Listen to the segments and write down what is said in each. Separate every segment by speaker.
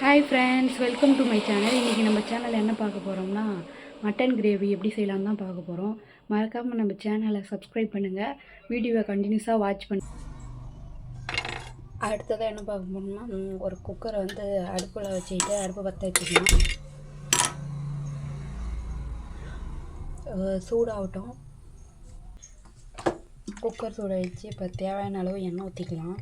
Speaker 1: Hi friends welcome to my channel இன்றைக்கி நம்ம சேனலில் என்ன பார்க்க போகிறோம்னா மட்டன் கிரேவி எப்படி செய்யலாம்னு தான் பார்க்க போகிறோம் மறக்காமல் நம்ம சேனலை சப்ஸ்கிரைப் பண்ணுங்கள் வீடியோவை கண்டினியூஸாக வாட்ச் பண்ணு. அடுத்ததாக என்ன பார்க்க போகிறோம்னா ஒரு குக்கரை வந்து அடுப்பில் வச்சுக்கிட்டு அடுப்பை பற்ற வச்சுக்கலாம் சூடாகட்டும். குக்கர் சூடாகிடுச்சு இப்போ தேவையான அளவு எண்ணெய் ஊற்றிக்கலாம்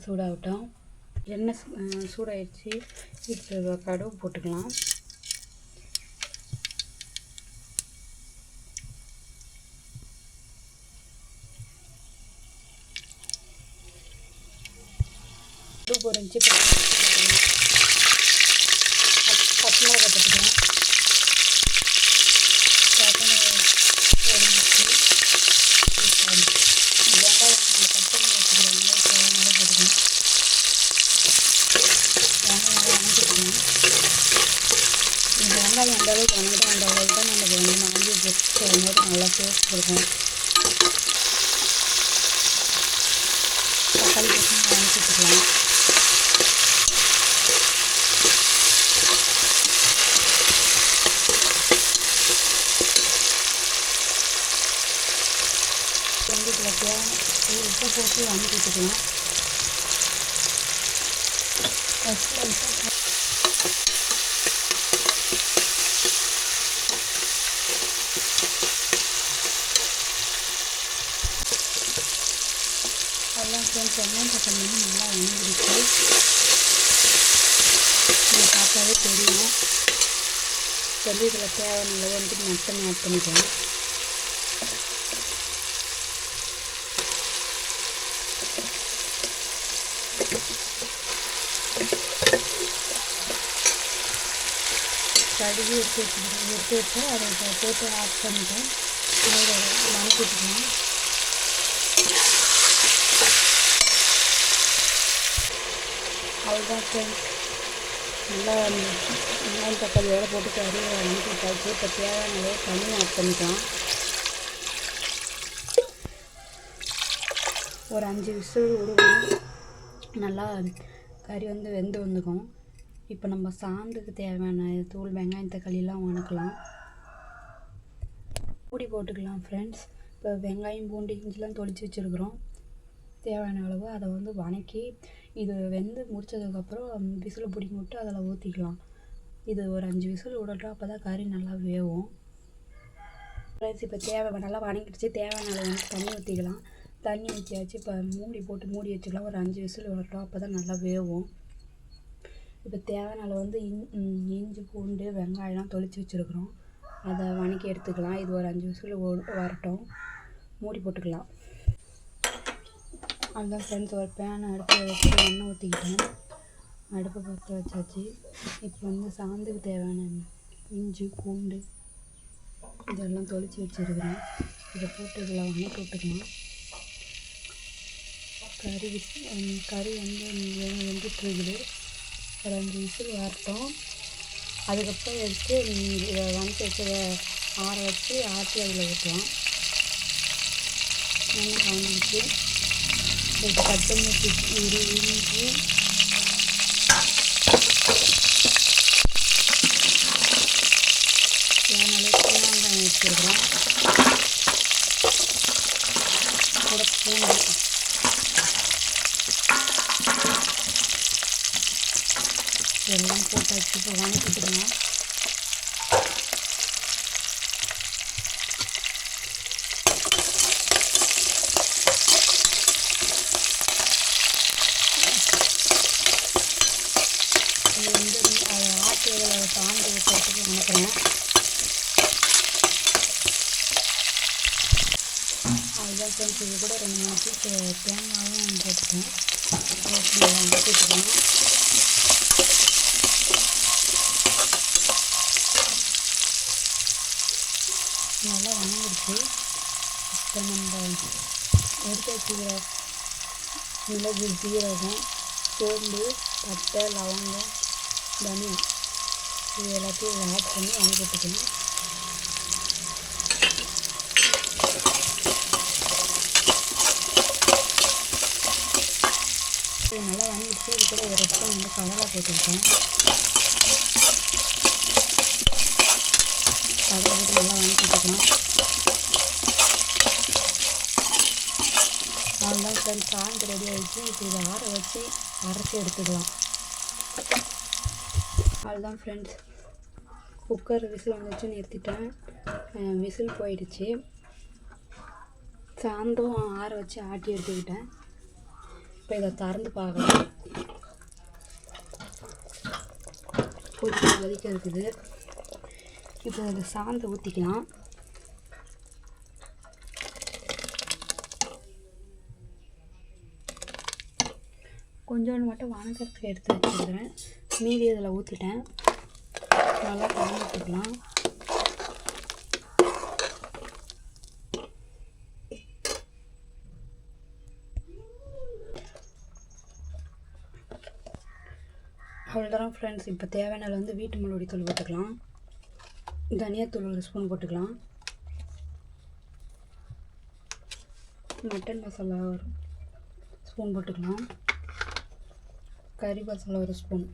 Speaker 1: எண்ணெய் சூடாகட்டும். எண்ணெய் சூ- அஹ் சூடாயிடுச்சு. இப்போ கடுகு போட்டுக்கலாம். கடுகு பொறிஞ்சு இப்போ பச்சை மிளகாய் போட்டுக்கலாம் பச்சை மிளகாய் பொரிஞ்சிச்சு இப்போ வெங்காயம் நம்ம கட் பண்ணி வச்சுக்கிறோம் நல்லா போட்டுக்கணும் வெங்காயம் நல்லா வணக்கிக்கணும் இந்த வெங்காயம் எந்த அளவுக்கு வணங்கிட்டோம் அந்த அளவுக்கு தான் நமக்கு வந்து நான்வெஜ் செய்யும்போது நல்லா டேஸ்ட் கொடுக்கும். தக்காளி பசங்க வாங்கிக்கலாம் வந்து தேவை உப்பு போட்டு வாங்கிக்கலாம் ஃபஸ்ட்டு நல்லா ஃப்ரெண்ட்ஸ் வெங்காயம் தக்காளி வந்து நல்லா வணங்கிடுச்சு இதை பார்த்தாவே தெரியும் சொல்லி இதில் தேவையான அளவு வந்துட்டு மட்டன் ஆட் பண்ணிக்கலாம் கழுவி எடுத்து வச்சுக்கிட்டு எடுத்து வச்சா அதை போட்டு ஆட் பண்ணிட்டேன். அதை வணக்கிட்டுக்கலாம் அவ்வளோதான் ஃப்ரெண்ட்ஸ் நல்லா வெங்காயம் தக்காளியோட போட்டு கறி வணக்கிட்டாச்சு இப்போ தேவையான அளவு தண்ணி ஆட் பண்ணிக்கலாம். ஒரு அஞ்சு விசில் விடுவோம். நல்லா கறி வந்து வெந்து வந்துக்கும். இப்போ நம்ம சாந்துக்கு தேவையான தூள் வெங்காயம் தக்காளிலாம் வணக்கலாம். பூடி போட்டுக்கலாம் ஃப்ரெண்ட்ஸ் இப்போ வெங்காயம் பூண்டு இஞ்சிலாம் தொளிச்சு வச்சுருக்குறோம். தேவையான அளவு அதை வந்து வணக்கி இது வெந்து முடிச்சதுக்கப்புறம் விசில் பிடிங்கி விட்டு அதில் ஊற்றிக்கலாம் இது ஒரு அஞ்சு விசில் விடட்டும் அப்போ தான் கறி நல்லா வேகும் ஃப்ரெண்ட்ஸ் இப்போ தேவை நல்லா வணங்கிடுச்சு. தேவையான அளவு வந்து தண்ணி ஊற்றிக்கலாம் தண்ணி ஊற்றியாச்சு இப்போ மூடி போட்டு மூடி வச்சுக்கலாம். ஒரு அஞ்சு விசில் விடட்டும் அப்போ தான் நல்லா வேகும் இப்போ தேவையான அளவு வந்து இன் இஞ்சி பூண்டு வெங்காயம்லாம் தொளிச்சு வச்சுருக்குறோம். அதை வணக்கி எடுத்துக்கலாம். இது ஒரு அஞ்சு விசில் வரட்டும். மூடி போட்டுக்கலாம். அதுதான் ஃப்ரெண்ட்ஸ் ஒரு பேனை அடுப்பில் வச்சு எண்ணெய் ஊற்றிக்கிட்டேன் அடுப்பை பற்ற வச்சாச்சு. இப்போ வந்து சாந்துக்கு தேவையான இஞ்சி பூண்டு இதெல்லாம் தொளிச்சு வச்சுருக்கிறேன். இதை போட்டு இதில் வாங்கி போட்டுக்கலாம். கறி கறி வந்து வெந்துட்டுருக்குது. ஒரு அஞ்சு விசில் வரட்டும். அதுக்கப்புறம் எடுத்து இதை வணக்கி வச்சத ஆற வச்சு ஆட்டி அதில் ஊற்றுவோம் நல்லா காஞ்சிச்சு இப்போ கட் பண்ணி வச்சு இரு வெங்காயம் கூட பூண்டு எல்லாம் போட்டாச்சு இப்போ வணக்கிட்டுருங்க இது வந்து அதை ஆட்டி சாந்து ஊற்றுறதுக்கு நினைக்கிறேன் அதுதான் ஃப்ரெண்ட்ஸ் இது கூட ரெண்டு மூணு பீஸ் தேங்காயும் போட்டுட்டேன் போட்டு நல்லா வணங்கிடுச்சு இப்போ நம்ம எடுத்து வச்சுக்கிற மிளகு ஜீரகம் சோம்பு பட்டை லவங்கம் தனியா இது எல்லாத்தையும் ஆட் பண்ணி வாங்கி விட்டுக்கணும் இது நல்லா வாங்கிடுச்சு இது கூட ஒரு ஸ்பூன் வந்து கடலை போட்டுருக்கேன். கடலை போட்டு நல்லா வாங்கி விட்டுக்கலாம் அவ்வளோதான் ஃப்ரெண்ட்ஸ் சாந்து ரெடி ஆகிடுச்சு இப்போ இதை ஆற வச்சு அரைச்சி எடுத்துக்கலாம். அதுதான் ஃப்ரெண்ட்ஸ் குக்கர் விசில் வந்துச்சு நிறுத்திட்டேன் விசில் போயிடுச்சு. சாந்தும் ஆற வச்சு ஆட்டி எடுத்துக்கிட்டேன். இப்போ இதை திறந்து பார்க்கலாம் கொஞ்சம் கொதிக்க இருக்குது. இப்போ அதை சாந்து ஊற்றிக்கலாம் கொஞ்சோண்டு மட்டும் வணக்கத்துக்கு எடுத்து வச்சுக்கிறேன் மீதி இதில் ஊற்றிட்டேன் நல்லா கலந்து விட்டுக்கலாம். அவ்வளோதான் ஃப்ரெண்ட்ஸ் இப்போ தேவையான வந்து வீட்டு மிளகுடி தூள் போட்டுக்கலாம். தனியாத்தூள் ஒரு ஸ்பூன் போட்டுக்கலாம். மட்டன் மசாலா ஒரு ஸ்பூன் போட்டுக்கலாம். கறி மசாலா ஒரு ஸ்பூன்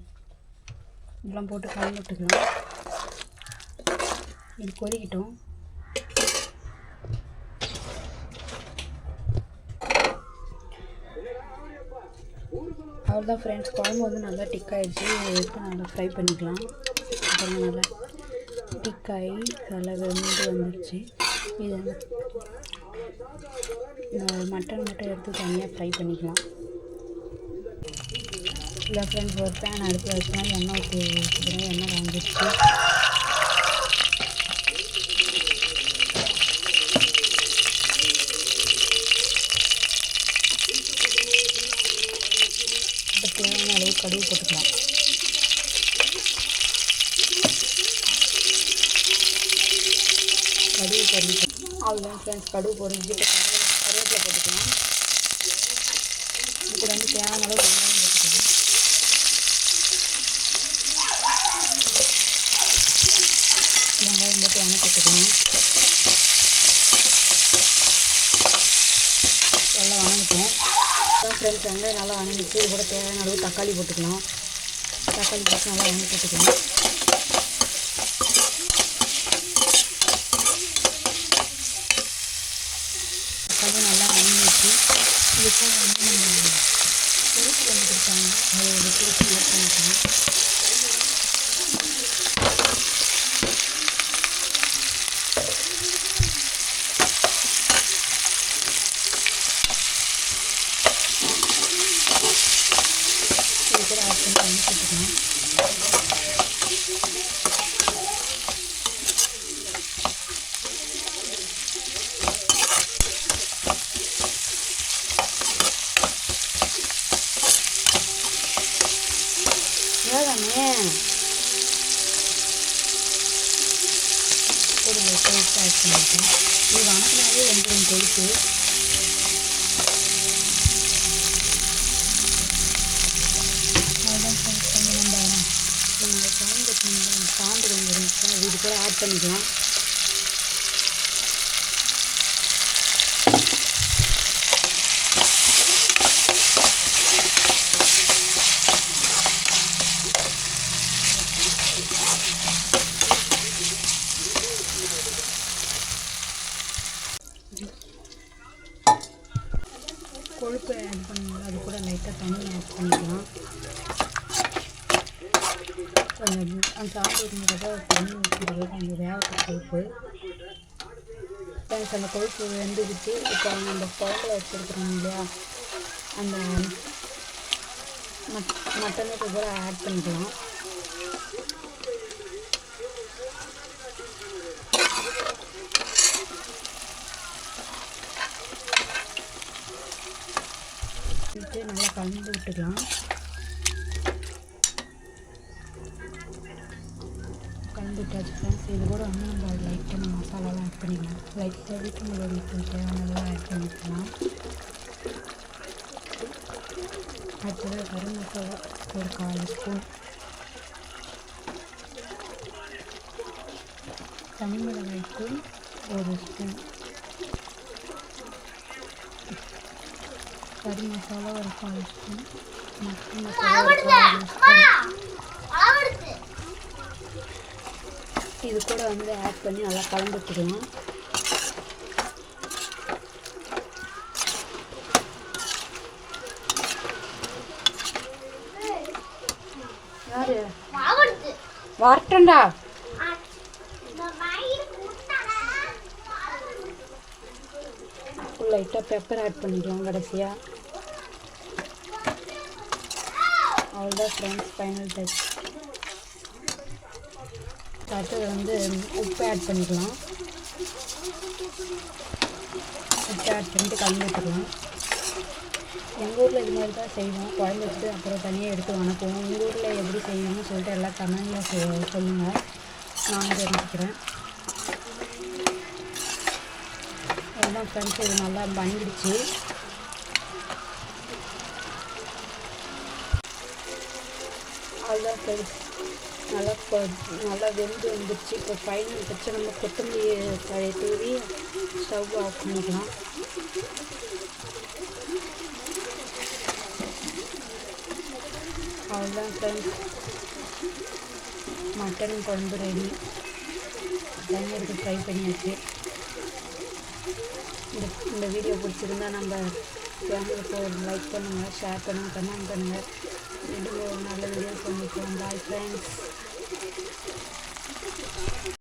Speaker 1: இதெல்லாம் போட்டு கலந்து விட்டுக்கலாம் இது கொதிக்கிட்டோம். அவ்வளோதான் ஃப்ரெண்ட்ஸ் குழம்பு வந்து நல்லா டிக் ஆகிடுச்சு எடுத்து நல்லா ஃப்ரை பண்ணிக்கலாம். அப்புறம் நல்லா டிக் ஆகி நல்லா வெந்து வந்துடுச்சு இது மட்டன் மட்டும் எடுத்து தனியாக ஃப்ரை பண்ணிக்கலாம். இல்லை ஃப்ரெண்ட்ஸ் ஒரு பேன் அடுப்பு வச்சுனா எண்ணெய் ஊற்றி வச்சுக்கிறேன். எண்ணெய் வாங்கிடுச்சு இப்போ தேவையான அளவு கடுகு போட்டுக்கலாம். கடுகு பொரிஞ்சு அவ்வளோதான் ஃப்ரெண்ட்ஸ் கடுகு பொரிஞ்சு இப்போ கருவேப்பிலை போட்டுக்கலாம். இப்போ வந்து தேவையான அளவு வெங்காயம் போட்டுக்கலாம் வெங்காயம் போட்டு வணக்கிட்டுக்கலாம் நல்லா வணங்கிட்டோம் அதான் ஃப்ரெண்ட்ஸ் வெங்காயம் நல்லா வணங்கிச்சு இது கூட தேவையான அளவு தக்காளி போட்டுக்கலாம். தக்காளி போட்டு நல்லா வணங்கி போட்டுக்கலாம். தக்காளி நல்லா வணங்கிச்சு போல் வந்து நம்ம பொறுப்பு வந்து கொடுத்தாங்க அதை ஒரு திருப்பி பண்ணிக்கலாம். கூட ஆட் பண்ணி வணக்கிட்டுக்கலாம் ஏதானே ஒரு கொழுப்பு இது வணக்கினாலே கொழுப்பு சாந்து கொஞ்சம் இருந்துச்சுன்னா இது கூட ஆட் பண்ணிக்கலாம் கொழுப்பு ஆட் பண்ணி அது கூட லைட்டாக தண்ணி ஆட் பண்ணிக்கலாம் கொஞ்சம் அந்த சாப்பிட்டு ஊற்றினப்போ தண்ணி ஊற்றிடுறது கொஞ்சம் வேகத்தை கொழுப்பு எனக்கு அந்த கொழுப்பு வெந்துடுச்சு இப்போ நம்ம குழம்புல வச்சுருக்குறோம் இல்லையா அந்த மட் மட்டனுக்கு கூட ஆட் பண்ணிக்கலாம் நல்லா கலந்து விட்டுக்கலாம் இது கூட வந்து நம்ம லைட் பண்ணி மசாலாலாம் ஆட் பண்ணிக்கலாம். லைட்டாக வீட்டு மிளகு தேவையானதெல்லாம் ஆட் பண்ணிக்கலாம். அடுத்தது கரும் மசாலா ஒரு கால் ஸ்பூன். தனி மிளகாய் தூள் ஒரு ஸ்பூன். கறி மசாலா ஒரு கால் ஸ்பூன். மட்டன் மசாலா ஒரு கால் ஸ்பூன். இது கூட வந்து ஆட் பண்ணி நல்லா கலந்துட்டுக்கலாம் யாரு? வரட்டண்டா லைட்டாக பெப்பர் ஆட் பண்ணிக்கலாம் கடைசியாக அவ்வளோதான் ஃப்ரெண்ட்ஸ் ஃபைனல் டச் அடுத்தது வந்து உப்பு ஆட் பண்ணிக்கலாம். உப்பு ஆட் பண்ணிட்டு கலந்து விட்டுக்கலாம். எங்கள் ஊரில் இது மாதிரி தான் செய்வோம். குழம்பு வச்சுட்டு அப்புறம் தனியாக எடுத்து வணக்குவோம். உங்கள் ஊரில் எப்படி செய்யணும்னு சொல்லிட்டு எல்லாம் கமெண்டில் சொல்லுங்கள் நான் தெரிஞ்சுக்கிறேன் அவ்வளோதான் ஃப்ரெண்ட்ஸ் இது நல்லா பண்ணிடுச்சு அதுதான் ஃப்ரெண்ட்ஸ் நல்லா கொ- நல்லா வெந்து வந்துடுச்சு இப்போ ஃபைனல் வச்சு நம்ம கொத்தமல்லி தழையை தூவி ஸ்டவ் ஆஃப் பண்ணிக்கலாம். அவ்வளோதான் ஃப்ரெண்ட்ஸ் மட்டன் குழம்பு ரெடி எல்லாமே எடுத்து ஃப்ரை பண்ணியாச்சு. இந்த இந்த வீடியோ பிடிச்சிருந்தா நம்ம ஃபேமிலிக்கு ஒரு லைக் பண்ணுங்கள் ஷேர் பண்ணுங்கள் கமெண்ட் பண்ணுங்கள் இன்னும் ஒரு நல்ல வீடியோ பண்ணிக்கலாம் பாய் ஃப்ரெண்ட்ஸ்